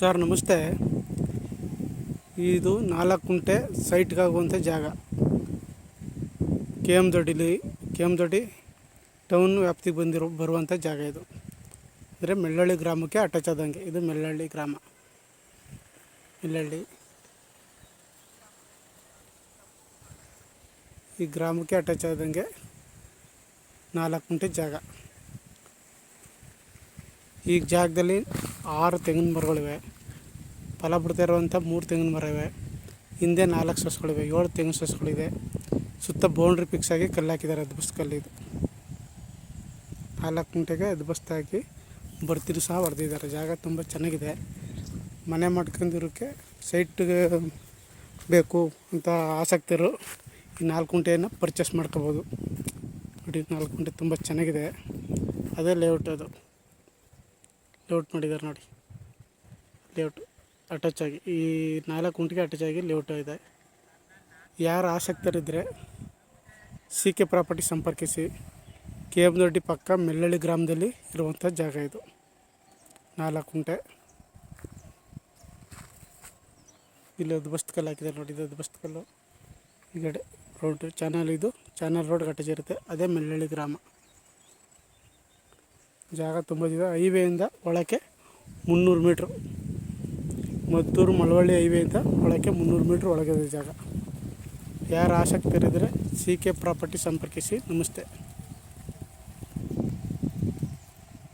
Sir, ನಮಸ್ತೆ. ಇದು ನಾಲ್ಕು ಕುಂಟೆ ಸೈಟ್ಗಾಗುವಂಥ ಜಾಗ. ಕೆ ಎಂ ದೊಡ್ಡಿಲಿ, ಕೆ ಎಂ ದೊಡ್ಡಿ ಟೌನ್ ವ್ಯಾಪ್ತಿಗೆ ಬಂದಿರೋ, ಬರುವಂಥ ಜಾಗ ಇದು. ಅಂದರೆ ಮೆಳ್ಳಳ್ಳಿ ಗ್ರಾಮಕ್ಕೆ ಅಟ್ಯಾಚ್ ಆದಂಗೆ ಇದು ಮೆಳ್ಳಳ್ಳಿ ಗ್ರಾಮ. ಮೆಳ್ಳಳ್ಳಿ. ಈ ಗ್ರಾಮಕ್ಕೆ ಅಟ್ಯಾಚ್ ಆದಂಗೆ ನಾಲ್ಕು ಕುಂಟೆ ಜಾಗ. ಈ ಜಾಗದಲ್ಲಿ ಆರು ತೆಂಗಿನ ಮರಗಳಿವೆ. ಫಲ ಬಿಡ್ತಾ ಇರುವಂಥ ಮೂರು ತೆಂಗಿನ ಮರ ಇವೆ ಹಿಂದೆ ನಾಲ್ಕು ಸಸ್ಗಳಿವೆ ಏಳು ತೆಂಗಿನ ಸಸ್ಗಳಿದೆ ಸುತ್ತ ಬೌಂಡ್ರಿ ಫಿಕ್ಸ್ ಆಗಿ ಕಲ್ಲು ಹಾಕಿದ್ದಾರೆ. ಅದು ಕಲ್ಲು ಇದು. ನಾಲ್ಕು ಗಂಟೆಗೆ ಅದ್ಬಸ್ತು ಹಾಕಿ ಬರ್ತಿರು ಸಹ ಹೊಡೆದಿದ್ದಾರೆ ಜಾಗ ತುಂಬ ಚೆನ್ನಾಗಿದೆ. ಮನೆ ಮಾಡ್ಕೊಂಡಿರೋಕ್ಕೆ ಸೈಟ್ಗೆ ಬೇಕು ಅಂತ ಆಸಕ್ತಿರು. ಈ ನಾಲ್ಕು ಗುಂಟೆಯನ್ನು ಪರ್ಚೇಸ್ ಮಾಡ್ಕೋಬೋದು. ನೋಡಿ, ನಾಲ್ಕು ಗುಂಟೆ ತುಂಬ ಚೆನ್ನಾಗಿದೆ. ಅದೇ ಲೇಔಟ್ ಅದು. ಲೇಔಟ್ ಮಾಡಿದ್ದಾರೆ ನೋಡಿ. ಲೇಔಟ್ ಅಟ್ಯಾಚ್ ಆಗಿ, ಈ ನಾಲ್ಕು ಗುಂಟಿಗೆ ಅಟ್ಯಾಚ್ ಆಗಿ ಲೇಔಟ್ ಇದೆ. ಯಾರು ಆಸಕ್ತರಿದ್ದರೆ ಸಿ ಕೆ ಪ್ರಾಪರ್ಟಿ ಸಂಪರ್ಕಿಸಿ. ಕೆ ಎಂ ದೊಡ್ಡಿ ಪಕ್ಕ ಮೆಲ್ಲಳ್ಳಿ ಗ್ರಾಮದಲ್ಲಿ ಇರುವಂಥ ಜಾಗ ಇದು. ನಾಲ್ಕು ಗುಂಟೆ. ಇಲ್ಲಿ ಅದು ಕಲ್ಲು ಹಾಕಿದ್ದಾರೆ ನೋಡಿ, ಇದು ಅದು ಕಲ್ಲು ಈ ಕಡೆ ರೋಡ್ ಚಾನಲ್ ಇದು. ಚಾನಲ್ ರೋಡ್ ಇರುತ್ತೆ. ಅದೇ ಮೆಲ್ಲಳ್ಳಿ ಗ್ರಾಮ. ಜಾಗ ತುಂಬ ಇದೆ. ಹೈವೇಯಿಂದ ಒಳಕ್ಕೆ ಮುನ್ನೂರು ಮೀಟ್ರ್. ಮದ್ದೂರು ಮಳವಳ್ಳಿ ಹೈವೇಯಿಂದ ಒಳಕ್ಕೆ ಮುನ್ನೂರು ಮೀಟ್ರ್ ಒಳಗಿದೆ ಜಾಗ. ಯಾರು ಆಸಕ್ತರಿದ್ದರೆ ಸಿ ಕೆ ಪ್ರಾಪರ್ಟಿ ಸಂಪರ್ಕಿಸಿ. ನಮಸ್ತೆ.